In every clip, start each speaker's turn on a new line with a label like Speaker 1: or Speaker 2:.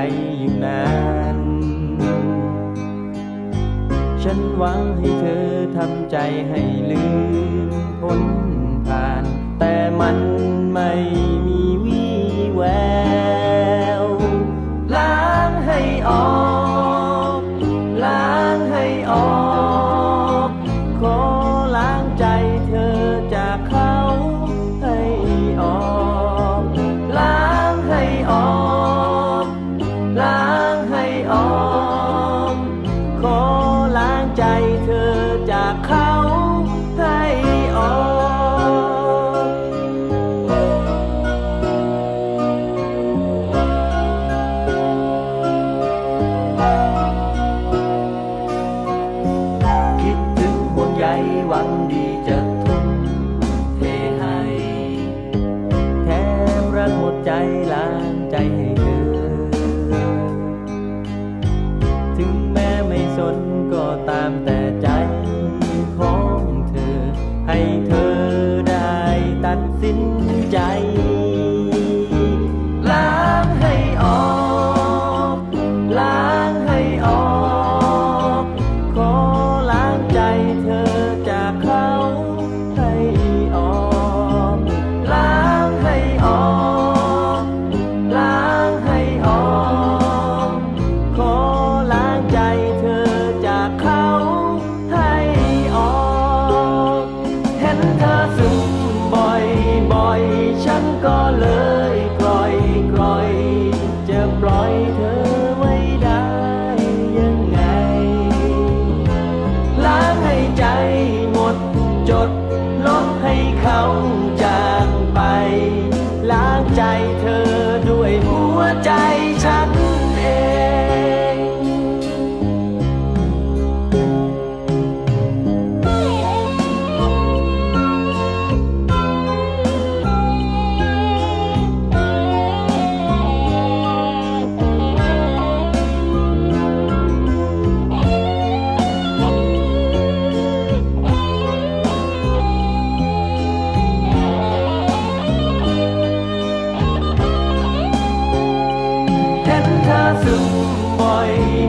Speaker 1: ใจอยู่นาน ฉันหวังให้เธอทำใจให้ลืมพ้นผ่าน แต่มันไม่มีวี่แวว ล้างให้ออก ล้างให้ออก ขอล้างใจเธอจากเขาให้ออก ล้างให้ออก ง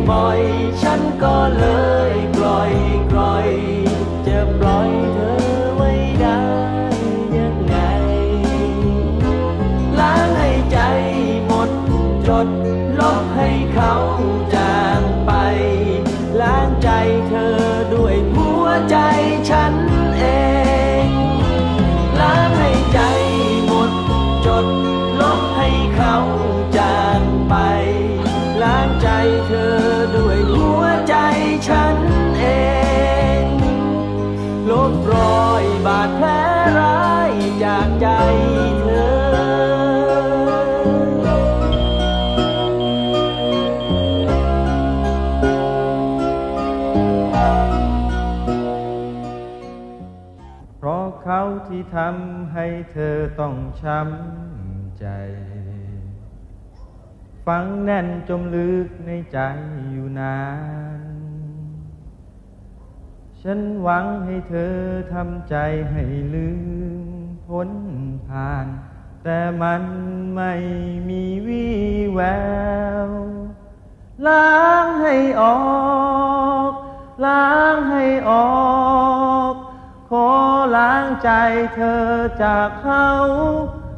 Speaker 1: บ่อย ฉันก็เลยกล่อยกล่อย จะปล่อยเธอไว้ได้ยังไง ล้างให้ใจหมดจดลบให้เขาจำให้เธอต้องช้ำใจ ฝังแน่นจมลึกในใจอยู่นาน ฉันหวังให้เธอทำใจให้ลืมพ้นผ่าน แต่มันไม่มีวี่แวว ล้างให้ออก ล้างให้ออก ใจเธอจากเขา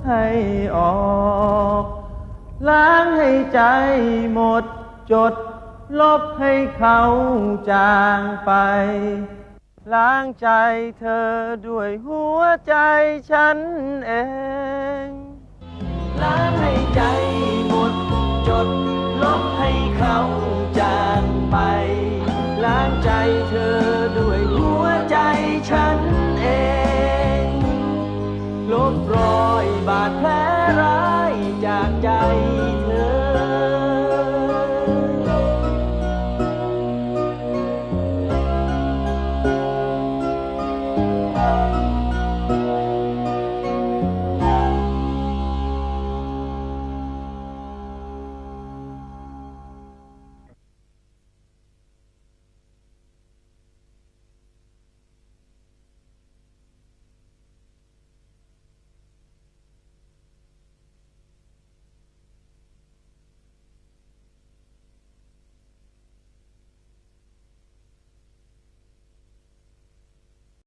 Speaker 1: ให้ออก ล้างให้ใจหมดจด ลบให้เขาจางไป ล้างใจเธอด้วยหัวใจฉันเอง